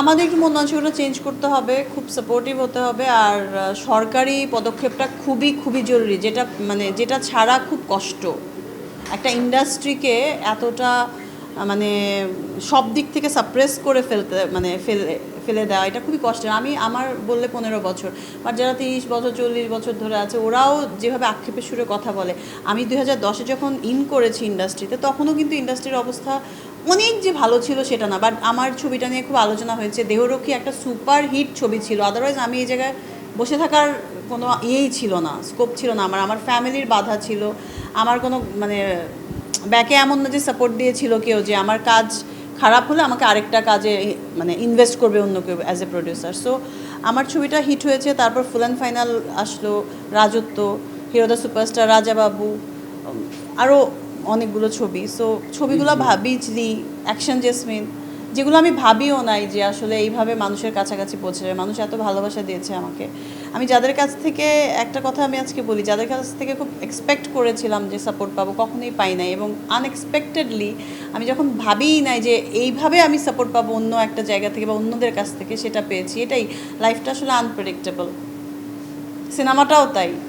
আমাদের একটু মন চেঞ্জ করতে হবে, খুব সাপোর্টিভ হতে হবে আর সরকারি পদক্ষেপটা খুবই খুবই জরুরি যেটা মানে যেটা ছাড়া খুব কষ্ট। একটা ইন্ডাস্ট্রিকে এতটা মানে সব দিক থেকে সাপ্রেস করে ফেলতে মানে ফেলে ফেলে দেওয়া, এটা খুবই কষ্টের। আমি, আমার বললে পনেরো বছর বা যারা তিরিশ বছর, চল্লিশ বছর ধরে আছে, ওরাও যেভাবে আক্ষেপের সুরে কথা বলে। আমি দুই হাজার দশে যখন ইন করেছি ইন্ডাস্ট্রিতে তখনও কিন্তু ইন্ডাস্ট্রির অবস্থা অনেক যে ভালো ছিল সেটা না বাট আমার ছবিটা নিয়ে খুব আলোচনা হয়েছে। দেহরক্ষী একটা সুপার হিট ছবি ছিল আদারওয়াইজ আমি এই জায়গায় বসে থাকার কোনো ইয়েই ছিল না স্কোপ ছিল না। আমার আমার ফ্যামিলির বাধা ছিল, আমার কোনো মানে ব্যাকে এমন না যে সাপোর্ট দিয়েছিল কেউ যে আমার কাজ খারাপ হলে আমাকে আরেকটা কাজে মানে ইনভেস্ট করবে অন্য কেউ অ্যাজ এ প্রডিউসার সো আমার ছবিটা হিট হয়েছে তারপর ফুল অ্যান্ড ফাইনাল আসলো রাজত্ব হিরো হিরোদা সুপারস্টার রাজাবাবু আরও অনেকগুলো ছবি। সো ছবিগুলো ভাবি অ্যাকশন জেসমিন যেগুলো আমি ভাবিও নাই যে আসলে এইভাবে মানুষের কাছাকাছি পৌঁছে যাবে। মানুষ এত ভালোবাসা দিয়েছে আমাকে। আমি যাদের কাছ থেকে একটা কথা আমি আজকে বলি, যাদের কাছ থেকে খুব এক্সপেক্ট করেছিলাম যে সাপোর্ট পাবো, কখনোই পাই নাই এবং আনএক্সপেক্টেডলি আমি যখন ভাবিই নাই যে এইভাবে আমি সাপোর্ট পাবো অন্য একটা জায়গা থেকে বা অন্যদের কাছ থেকে, সেটা পেয়েছি। এটাই লাইফটা আসলে আনপ্রেডিক্টেবল সিনেমাটাও তাই।